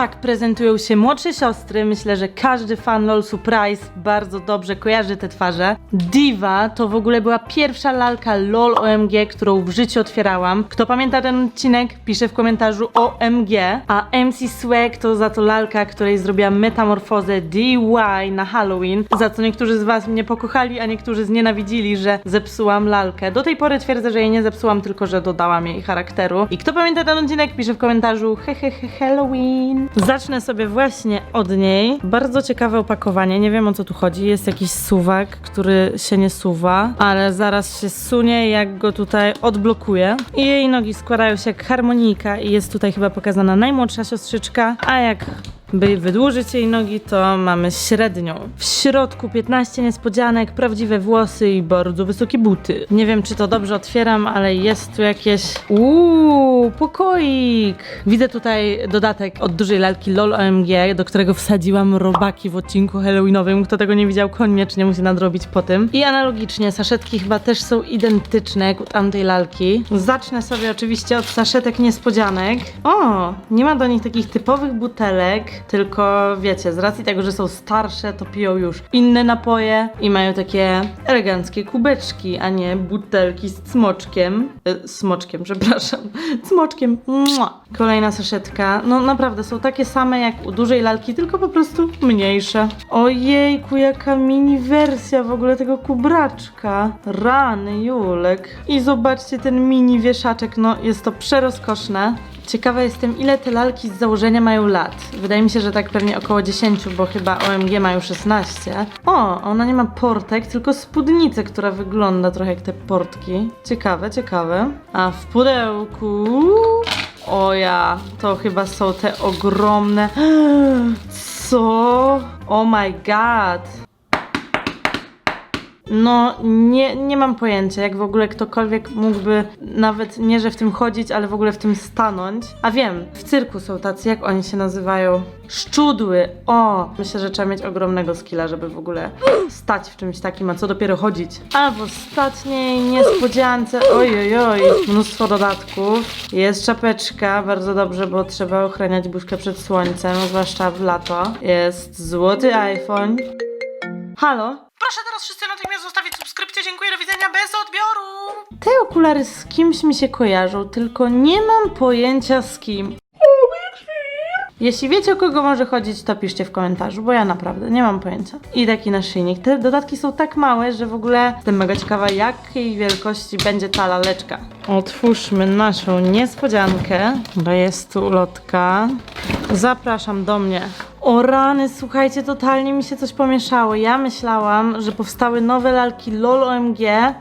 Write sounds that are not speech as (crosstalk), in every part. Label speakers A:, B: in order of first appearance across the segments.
A: Tak prezentują się młodsze siostry. Myślę, że każdy fan LOL Surprise bardzo dobrze kojarzy te twarze. Diva to w ogóle była pierwsza lalka LOL OMG, którą w życiu otwierałam. Kto pamięta ten odcinek, pisze w komentarzu OMG. A MC Swag to za to lalka, której zrobiłam metamorfozę DY na Halloween, za co niektórzy z was mnie pokochali, a niektórzy znienawidzili, że zepsułam lalkę. Do tej pory twierdzę, że jej nie zepsułam, tylko że dodałam jej charakteru. I kto pamięta ten odcinek, pisze w komentarzu hehehe Halloween. Zacznę sobie właśnie od niej. Bardzo ciekawe opakowanie, nie wiem o co tu chodzi. Jest jakiś suwak, który się nie suwa, ale zaraz się sunie, jak go tutaj odblokuję. I jej nogi składają się jak harmonika i jest tutaj chyba pokazana najmłodsza siostrzyczka, a jak by wydłużyć jej nogi, to mamy średnią. W środku 15 niespodzianek, prawdziwe włosy i bardzo wysokie buty. Nie wiem, czy to dobrze otwieram, ale jest tu jakieś... Uuu, pokoik! Widzę tutaj dodatek od dużej lalki LOL OMG, do którego wsadziłam robaki w odcinku halloweenowym. Kto tego nie widział, koniecznie musi nadrobić po tym. I analogicznie, saszetki chyba też są identyczne jak u tamtej lalki. Zacznę sobie oczywiście od saszetek niespodzianek. O, nie ma do nich takich typowych butelek, tylko wiecie, z racji tego, że są starsze, to piją już inne napoje i mają takie eleganckie kubeczki, a nie butelki z cmoczkiem. E, smoczkiem, (laughs) przepraszam. Cmoczkiem. Mua. Kolejna saszetka. No naprawdę, są takie same jak u dużej lalki, tylko po prostu mniejsze. Ojejku, jaka mini wersja w ogóle tego kubraczka. Rany, Julek. I zobaczcie ten mini wieszaczek, no jest to przerozkoszne. Ciekawa jestem, ile te lalki z założenia mają lat. Wydaje mi się, że tak pewnie około 10, bo chyba OMG mają 16. O, ona nie ma portek, tylko spódnicę, która wygląda trochę jak te portki. Ciekawe, ciekawe. A w pudełku... O ja, to chyba są te ogromne... (gasps) Co? Oh my god. No, nie, nie mam pojęcia, jak w ogóle ktokolwiek mógłby nawet nie, że w tym chodzić, ale w ogóle w tym stanąć. A wiem, w cyrku są tacy, jak oni się nazywają? Szczudły. O, myślę, że trzeba mieć ogromnego skilla, żeby w ogóle stać w czymś takim, a co dopiero chodzić. A w ostatniej niespodziance, oj, oj, oj, mnóstwo dodatków. Jest czapeczka, bardzo dobrze, bo trzeba ochraniać buźkę przed słońcem, zwłaszcza w lato. Jest złoty iPhone. Halo? Proszę teraz wszyscy natychmiast zostawić subskrypcję. Dziękuję, do widzenia bez odbioru. Te okulary z kimś mi się kojarzą, tylko nie mam pojęcia z kim. Jeśli wiecie o kogo może chodzić, to piszcie w komentarzu, bo ja naprawdę nie mam pojęcia. I taki naszyjnik. Te dodatki są tak małe, że w ogóle jestem mega ciekawa, jakiej wielkości będzie ta laleczka. Otwórzmy naszą niespodziankę, bo jest tu ulotka. Zapraszam do mnie. O rany, słuchajcie, totalnie mi się coś pomieszało. Ja myślałam, że powstały nowe lalki LOL OMG.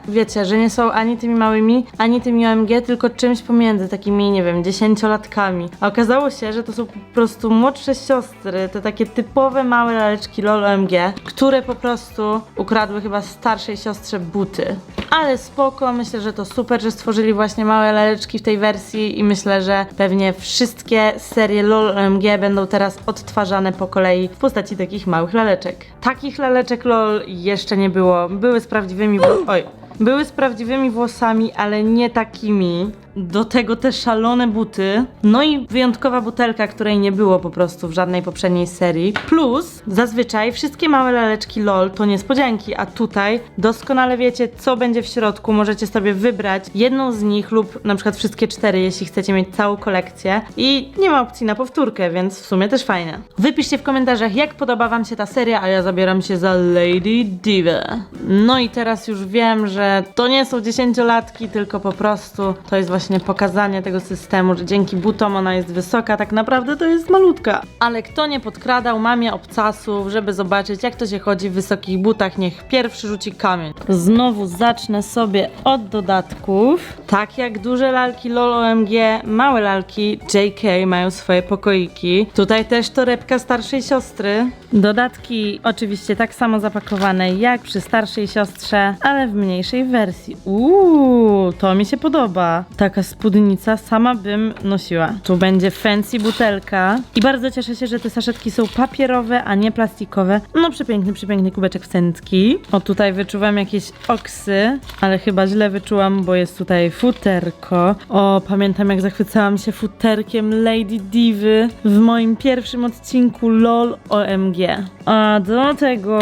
A: Wiecie, że nie są ani tymi małymi, ani tymi OMG, tylko czymś pomiędzy, takimi, nie wiem, dziesięciolatkami. A okazało się, że to są po prostu młodsze siostry, te takie typowe małe laleczki LOL OMG, które po prostu ukradły chyba starszej siostrze buty. Ale spoko, myślę, że to super, że stworzyli właśnie małe laleczki w tej wersji i myślę, że pewnie wszystkie serie LOL OMG będą teraz odtwarzane po kolei w postaci takich małych laleczek. Takich laleczek LOL jeszcze nie było. Były z prawdziwymi... Oj. Były z prawdziwymi włosami, ale nie takimi. Do tego te szalone buty. No i wyjątkowa butelka, której nie było po prostu w żadnej poprzedniej serii. Plus, zazwyczaj wszystkie małe laleczki LOL to niespodzianki, a tutaj doskonale wiecie, co będzie w środku. Możecie sobie wybrać jedną z nich lub na przykład wszystkie cztery, jeśli chcecie mieć całą kolekcję. I nie ma opcji na powtórkę, więc w sumie też fajne. Wypiszcie w komentarzach, jak podoba Wam się ta seria, a ja zabieram się za Lady Diva. No i teraz już wiem, że to nie są dziesięciolatki, tylko po prostu to jest właśnie pokazanie tego systemu, że dzięki butom ona jest wysoka, tak naprawdę to jest malutka. Ale kto nie podkradał mamie obcasów, żeby zobaczyć, jak to się chodzi w wysokich butach, niech pierwszy rzuci kamień. Znowu zacznę sobie od dodatków. Tak jak duże lalki LOL OMG, małe lalki JK mają swoje pokoiki. Tutaj też torebka starszej siostry. Dodatki oczywiście tak samo zapakowane jak przy starszej siostrze, ale w mniejszej wersji. Uuu, to mi się podoba. Ta taka spódnica, sama bym nosiła. Tu będzie fancy butelka i bardzo cieszę się, że te saszetki są papierowe, a nie plastikowe. No przepiękny, przepiękny kubeczek wcentki. O, tutaj wyczuwam jakieś oksy, ale chyba źle wyczułam, bo jest tutaj futerko. O, pamiętam jak zachwycałam się futerkiem Lady Divy w moim pierwszym odcinku LOL OMG. A do tego,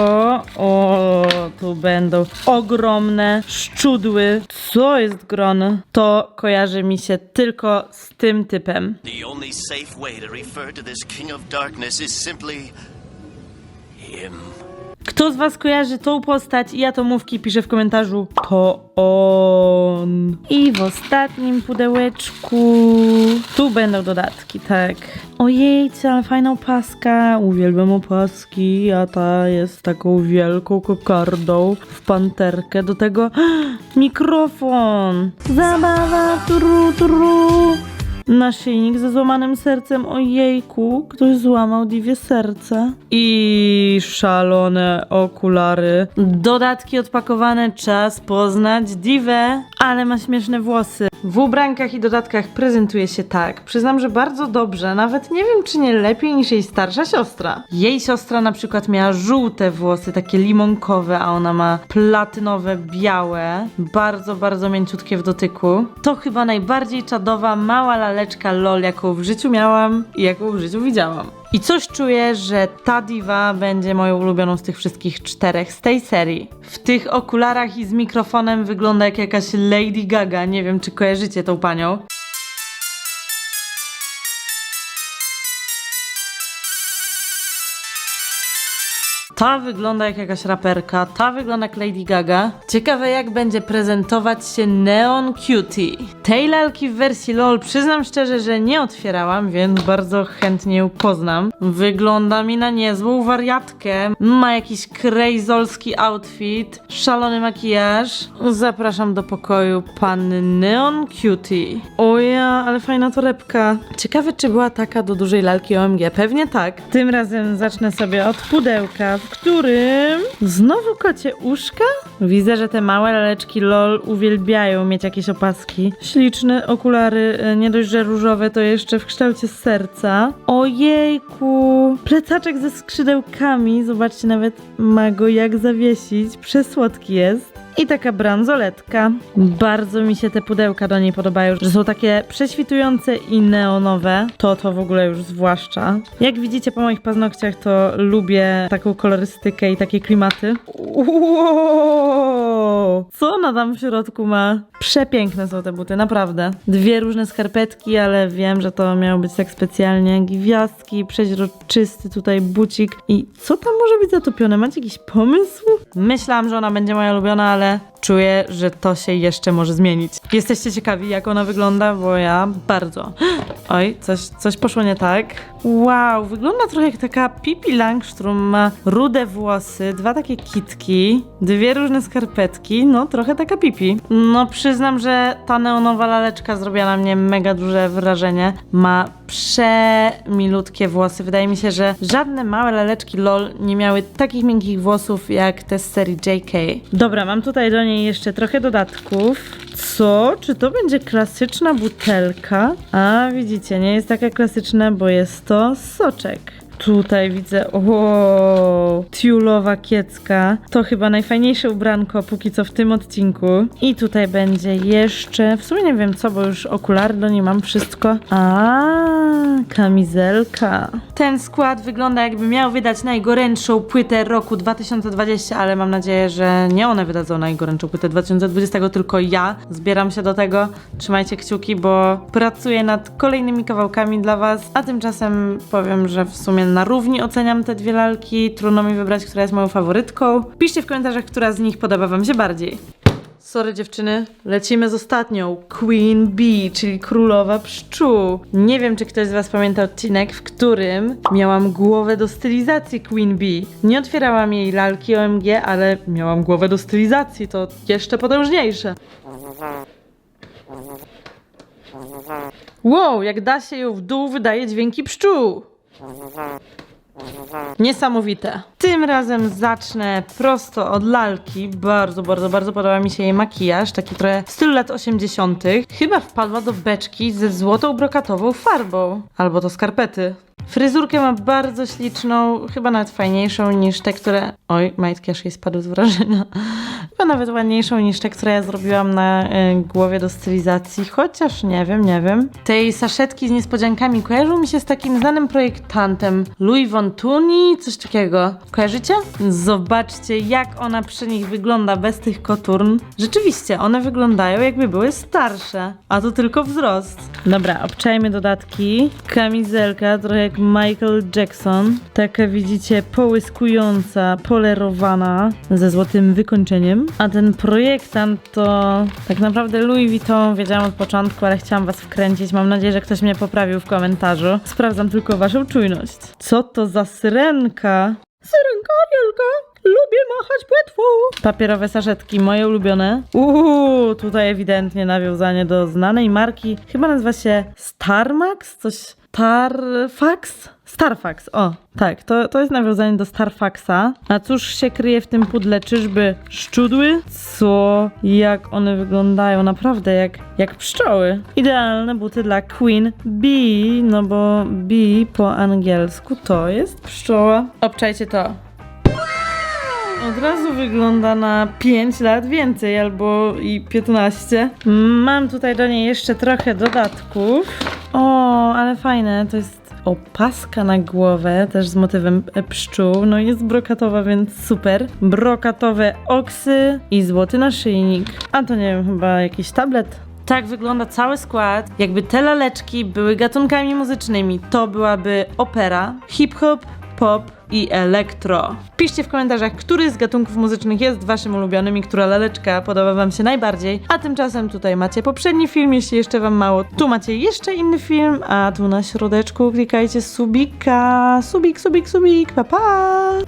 A: o, tu będą ogromne szczudły. Co jest gron? To kojarzy mi się tylko z tym typem.
B: The only safe way to refer to this King of Darkness is simply. him.
A: Kto z was kojarzy tą postać i ja to mówki piszę w komentarzu. To on. I w ostatnim pudełeczku tu będą dodatki, tak. Ojej, ale fajna opaska. Uwielbiam opaski, a ta jest taką wielką kokardą w panterkę. Do tego (gasps) mikrofon. Zabawa, tru, tru. Naszyjnik ze złamanym sercem, ojejku, ktoś złamał Diwie serce. I szalone okulary. Dodatki odpakowane, czas poznać Diwę, ale ma śmieszne włosy. W ubrankach i dodatkach prezentuje się tak. Przyznam, że bardzo dobrze, nawet nie wiem czy nie lepiej niż jej starsza siostra. Jej siostra na przykład miała żółte włosy, takie limonkowe, a ona ma platynowe, białe. Bardzo, bardzo mięciutkie w dotyku. To chyba najbardziej czadowa, mała laleczka LOL, jaką w życiu miałam i jaką w życiu widziałam. I coś czuję, że ta diwa będzie moją ulubioną z tych wszystkich czterech z tej serii. W tych okularach i z mikrofonem wygląda jak jakaś Lady Gaga. Nie wiem, czy kojarzycie tą panią. Ta wygląda jak jakaś raperka, ta wygląda jak Lady Gaga. Ciekawe jak będzie prezentować się Neon Cutie. Tej lalki w wersji LOL przyznam szczerze, że nie otwierałam, więc bardzo chętnie ją poznam. Wygląda mi na niezłą wariatkę. Ma jakiś krejzolski outfit, szalony makijaż. Zapraszam do pokoju panny Neon Cutie. Oja, ale fajna torebka. Ciekawe czy była taka do dużej lalki OMG. Pewnie tak. Tym razem zacznę sobie od pudełka, w którym znowu kocie uszka? Widzę, że te małe laleczki LOL uwielbiają mieć jakieś opaski. Śliczne okulary, e, nie dość, że różowe, to jeszcze w kształcie serca. Ojejku! Plecaczek ze skrzydełkami, zobaczcie, nawet ma go jak zawiesić. Przesłodki jest. I taka bransoletka. Bardzo mi się te pudełka do niej podobają, że są takie prześwitujące i neonowe. To to w ogóle już zwłaszcza. Jak widzicie po moich paznokciach, to lubię taką kolorystykę i takie klimaty. Wow! Co ona tam w środku ma? Przepiękne są te buty, naprawdę. Dwie różne skarpetki, ale wiem, że to miało być tak specjalnie. Gwiazdki, przeźroczysty tutaj bucik. I co tam może być zatopione? Macie jakiś pomysł? Myślałam, że ona będzie moja ulubiona, ale Yeah. Czuję, że to się jeszcze może zmienić. Jesteście ciekawi, jak ona wygląda? Bo ja bardzo. Oj, coś, coś poszło nie tak. Wow, wygląda trochę jak taka Pippi Langstrom. Ma rude włosy, dwa takie kitki, dwie różne skarpetki. No, trochę taka Pippi. No, przyznam, że ta neonowa laleczka zrobiła na mnie mega duże wrażenie. Ma przemilutkie włosy. Wydaje mi się, że żadne małe laleczki LOL nie miały takich miękkich włosów jak te z serii JK. Dobra, mam tutaj do niej jeszcze trochę dodatków. Co? Czy to będzie klasyczna butelka? A widzicie, nie jest taka klasyczna, bo jest to soczek. Tutaj widzę, o, tiulowa kiecka. To chyba najfajniejsze ubranko póki co w tym odcinku. I tutaj będzie jeszcze, w sumie nie wiem co, bo już okulary do niej mam wszystko. A, kamizelka. Ten skład wygląda jakby miał wydać najgorętszą płytę roku 2020, ale mam nadzieję, że nie one wydadzą najgorętszą płytę 2020, tylko ja. Zbieram się do tego. Trzymajcie kciuki, bo pracuję nad kolejnymi kawałkami dla was. A tymczasem powiem, że w sumie na równi oceniam te dwie lalki. Trudno mi wybrać, która jest moją faworytką. Piszcie w komentarzach, która z nich podoba wam się bardziej. Sorry dziewczyny, lecimy z ostatnią. Queen Bee, czyli królowa pszczół. Nie wiem, czy ktoś z was pamięta odcinek, w którym miałam głowę do stylizacji Queen Bee. Nie otwierałam jej lalki OMG, ale miałam głowę do stylizacji, to jeszcze potężniejsze. Wow, jak da się ją w dół, wydaje dźwięki pszczół. Niesamowite. Tym razem zacznę prosto od lalki. Bardzo, bardzo, bardzo podoba mi się jej makijaż, taki trochę w stylu lat 80. Chyba wpadła do beczki ze złotą brokatową farbą. Albo to skarpety. Fryzurkę ma bardzo śliczną, chyba nawet fajniejszą niż te, które... Oj, majtki aż jej spadły z wrażenia. Chyba nawet ładniejszą niż te, które ja zrobiłam na y, głowie do stylizacji, chociaż nie wiem, nie wiem. Tej saszetki z niespodziankami kojarzą mi się z takim znanym projektantem Louis Vuittoni, coś takiego. Kojarzycie? Zobaczcie, jak ona przy nich wygląda bez tych koturn. Rzeczywiście, one wyglądają jakby były starsze, a to tylko wzrost. Dobra, obczajmy dodatki. Kamizelka, trochę Michael Jackson. Taka widzicie, połyskująca, polerowana, ze złotym wykończeniem. A ten projektant to tak naprawdę Louis Vuitton, wiedziałam od początku, ale chciałam was wkręcić. Mam nadzieję, że ktoś mnie poprawił w komentarzu. Sprawdzam tylko waszą czujność. Co to za syrenka? Syrenka, wielka! Lubię machać płetwą! Papierowe saszetki, moje ulubione. Uuu, tutaj ewidentnie nawiązanie do znanej marki. Chyba nazywa się Starmax? Coś... Starfax? Starfax, o, tak, to, to jest nawiązanie do Starfaxa. A cóż się kryje w tym pudle? Czyżby szczudły? Co? Jak one wyglądają? Naprawdę, jak, jak pszczoły. Idealne buty dla Queen Bee, no bo bee po angielsku to jest pszczoła. Obczajcie to. Od razu wygląda na 5 lat więcej albo i 15. Mam tutaj do niej jeszcze trochę dodatków. O, ale fajne, to jest opaska na głowę, też z motywem pszczół. No jest brokatowa, więc super. Brokatowe oksy i złoty naszyjnik. A to nie wiem, chyba jakiś tablet. Tak wygląda cały skład. Jakby te laleczki były gatunkami muzycznymi, to byłaby opera, hip-hop, pop i elektro. Piszcie w komentarzach, który z gatunków muzycznych jest waszym ulubionym i która laleczka podoba wam się najbardziej. A tymczasem tutaj macie poprzedni film, jeśli jeszcze wam mało. Tu macie jeszcze inny film, a tu na środeczku klikajcie subika. Subik, subik, subik, pa pa!